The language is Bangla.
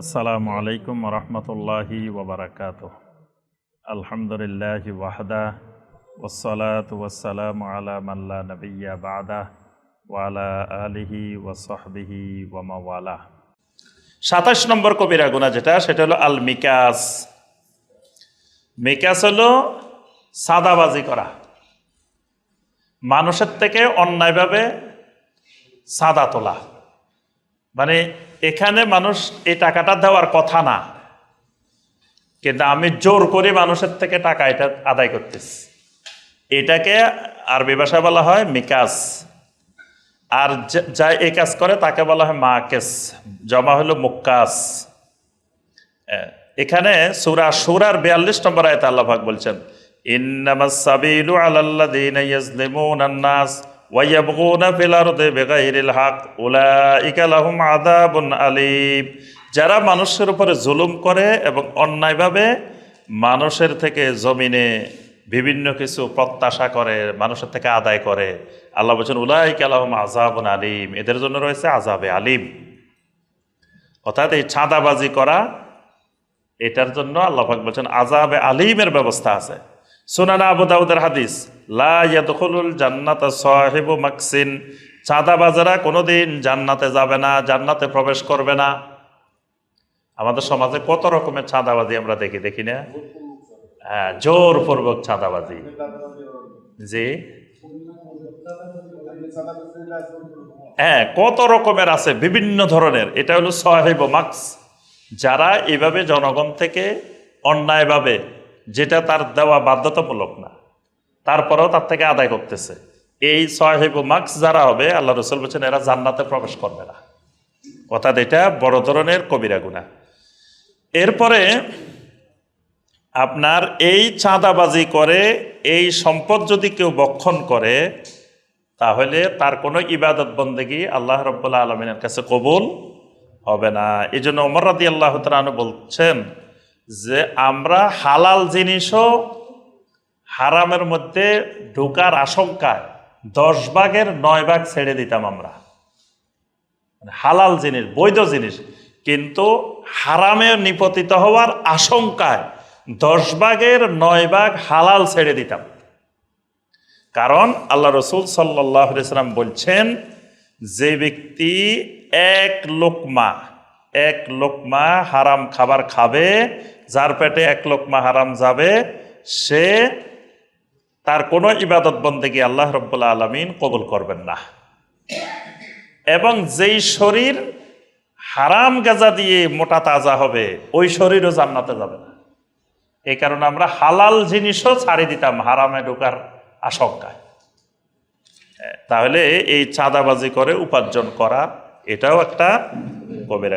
আসসালামু আলাইকুম রহমতুল্লাহি ওবরাকাত আলহামদুলিল্লাহ ওয়াহদা ওসলাত ওয়াসালাম আলা মাল্লা নবিয়া বাদা ওয়ালা আলিহি ওয়াসহবিহি ওয়ামাওয়ালা সাতাশ নম্বর কবিরা গুণা যেটা, সেটা হলো আল মিকাস। মিকাস হলো সাদাবাজি করা। মানুষের থেকে অন্যায়ভাবে সাদা তোলা। মানে এখানে মানুষ এই টাকাটা দেওয়ার কথা না। কিন্তু আমি জোর করে মানুষের থেকে টাকা এটা আদায় করতেছি। এটাকে আরবি ভাষায় বলা হয় মিকাস। আর যা- এই কাজ করে তাকে বলা হয় মাকেস। জমা হলো মুক্কাস। এখানে সুরা সুরার বিয়াল্লিশ নম্বর আয়তে আল্লাহাক বলছেন, ইন্নামাস সাবিলু আলাল্লাযীনা ইয়াজলিমুনা আন-নাস ওয়া ইয়াবগুনা ফিল আরদি বিগাইরিল হক, উলাইকা লাহুম আযাবুন আলীম। যারা মানুষের উপরে জুলুম করে এবং অন্যায়ভাবে মানুষের থেকে জমিনে বিভিন্ন কিছু প্রত্যাশা করে, মানুষের থেকে আদায় করে, আল্লাহ বলছেন, উলাইকা লাহুম আযাবুন আলিম। এদের জন্য রয়েছে আজাবে আলিম। অর্থাৎ এই ছাদাবাজি করা, এটার জন্য আল্লাহ বলছেন আজাবে আলিমের ব্যবস্থা আছে। সুনানা আবু দাউদের হাদিস লা ইয়াদখুলুল জান্নাতা সাহিবু মাকসিন। চাঁদাবাজারা কোনোদিন জান্নাতে যাবে না, জান্নাতে প্রবেশ করবে না। আমাদের সমাজে কত রকমের চাঁদাবাজি আমরা দেখি দেখি না? হ্যাঁ জোরপূর্বক চাঁদাবাজি। জি। হ্যাঁ কত রকমের আছে, বিভিন্ন ধরনের। এটা হলো সাহেব মাক্স। যারা এভাবে জনগণ থেকে অন্যায়ভাবে, যেটা তার দেওয়া বাধ্যতামূলক না। তারপরেও তার থেকে আদায় করতেছে। এই সাহেব মাক্স যারা হবে, আল্লাহ রসুল বলছেন, এরা জান্নাতে প্রবেশ করবে না। অর্থাৎ এটা, বড় ধরনের কবিরা গুণা। এরপরে আপনার এই চাঁদাবাজি করে, এই সম্পদ যদি কেউ বক্ষণ করে, তাহলে তার কোনো ইবাদত বন্দেগি আল্লাহ রব্বুল্লা আলমিনের কাছে কবুল হবে না। এই জন্য অমর রাদি আল্লাহ বলছেন যে, আমরা হালাল জিনিসও হারামের মধ্যে ঢোকার আশঙ্কায় দশ ভাগের নয় ভাগ ছেড়ে দিতাম আমরা। মানে হালাল জিনিস, বৈধ জিনিস। কিন্তু হারামে নিপতিত হওয়ার আশঙ্কায় দশ ভাগের নয় ভাগ হালাল ছেড়ে দিতাম। কারণ আল্লাহ রসুল সাল্লাম বলছেন, যে ব্যক্তি এক লোকমা এক লোকমা হারাম খাবার খাবে, যার পেটে এক লোকমা হারাম যাবে, সে তার কোনো ইবাদত বন্দেগী আল্লাহ রব্বুল্লা আলমিন কবুল করবেন না। এবং যেই শরীর হারাম গাজা দিয়ে মোটা তাজা হবে, ওই শরীরও জান্নাতে যাবে না। এই কারণে আমরা হালাল জিনিসও ছাড়ি দিতাম, হারামে ঢোকার আশঙ্কায় তাহলে এই চাঁদাবাজি করে উপার্জন করা, এটাও একটা কবিরা।